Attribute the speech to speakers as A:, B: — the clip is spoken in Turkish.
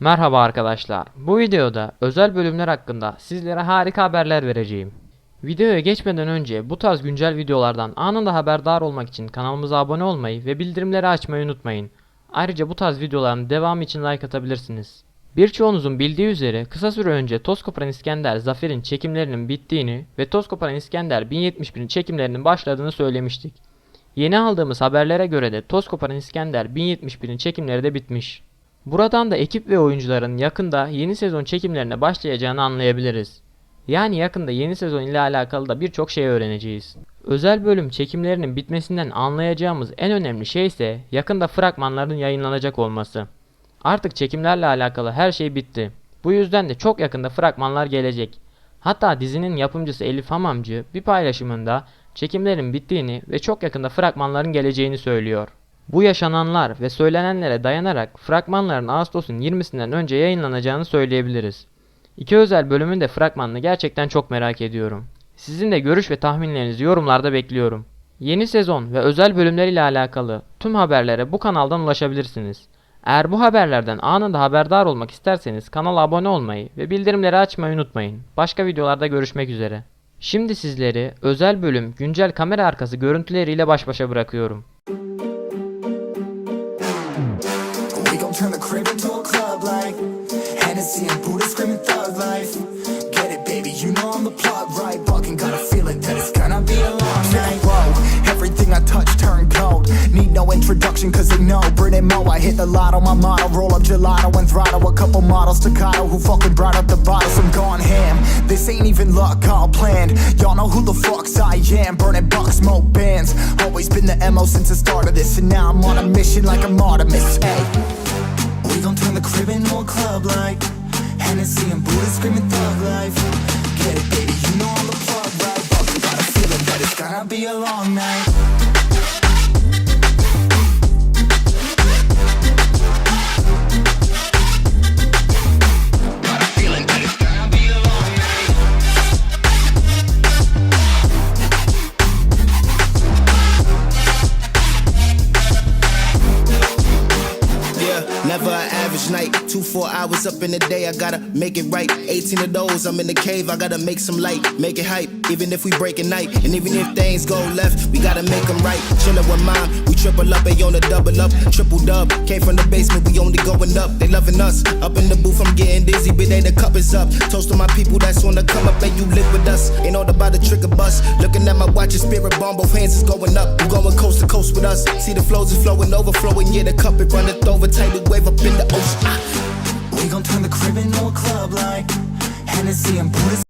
A: Merhaba arkadaşlar. Bu videoda özel bölümler hakkında sizlere harika haberler vereceğim. Videoya geçmeden önce bu tarz güncel videolardan anında haberdar olmak için kanalımıza abone olmayı ve bildirimleri açmayı unutmayın. Ayrıca bu tarz videoların devamı için like atabilirsiniz. Birçoğunuzun bildiği üzere kısa süre önce Toz İskender Zafer'in çekimlerinin bittiğini ve Toz İskender 1071'in çekimlerinin başladığını söylemiştik. Yeni aldığımız haberlere göre de Toz İskender 1071'in çekimleri de bitmiş. Buradan da ekip ve oyuncuların yakında yeni sezon çekimlerine başlayacağını anlayabiliriz. Yani yakında yeni sezon ile alakalı da birçok şey öğreneceğiz. Özel bölüm çekimlerinin bitmesinden anlayacağımız en önemli şey ise yakında fragmanların yayınlanacak olması. Artık çekimlerle alakalı her şey bitti. Bu yüzden de çok yakında fragmanlar gelecek. Hatta dizinin yapımcısı Elif Hamamcı bir paylaşımında çekimlerin bittiğini ve çok yakında fragmanların geleceğini söylüyor. Bu yaşananlar ve söylenenlere dayanarak fragmanların Ağustos'un 20'sinden önce yayınlanacağını söyleyebiliriz. İki özel bölümün de fragmanını gerçekten çok merak ediyorum. Sizin de görüş ve tahminlerinizi yorumlarda bekliyorum. Yeni sezon ve özel bölümler ile alakalı tüm haberlere bu kanaldan ulaşabilirsiniz. Eğer bu haberlerden anında haberdar olmak isterseniz kanala abone olmayı ve bildirimleri açmayı unutmayın. Başka videolarda görüşmek üzere. Şimdi sizleri özel bölüm güncel kamera arkası görüntüleriyle baş başa bırakıyorum.
B: Turn the crib into a club like Hennessy and Buddha screaming thug life. Get it, baby, you know I'm the plug, right? Fucking got a feeling that it's gonna be a long night. Whoa, everything I touch turn cold. Need no introduction, cause they know Brit and Mo. I hit the lotto, my motto. Roll up gelato and throttle. A couple models, to staccato, who fucking brought up the bottles. I'm gone ham. This ain't even luck, all planned. Y'all know who the fucks I am. Burning bucks, smoke bands. Always been the MO since the start of this. And now I'm on a mission like I'm Artemis. Hey. We gon' turn the crib into a club like Hennessy and Buddha screaming thug life. Get it, baby, you know I'm the plug, right? Fucking got a feeling that it's gonna be a long night.
C: Two, four hours up in the day, I gotta make it right. 18 of those, I'm in the cave, I gotta make some light, make it hype. Even if we break a night, and even if things go left, we gotta make them right. Chillin' with mom, we triple up, they on the double up, triple dub. Came from the basement, we only going up, they loving us. Up in the booth, I'm getting dizzy, but they the cup is up. Toast to my people that's on the come up, and you live with us. Ain't all about the trick trigger bus. Looking at my watch, and spirit bomb, both hands is going up. You going coast to coast with us. See the flows is flowing, overflowing, yeah, the cup it runneth over, tidal wave up in the ocean.
B: see him put his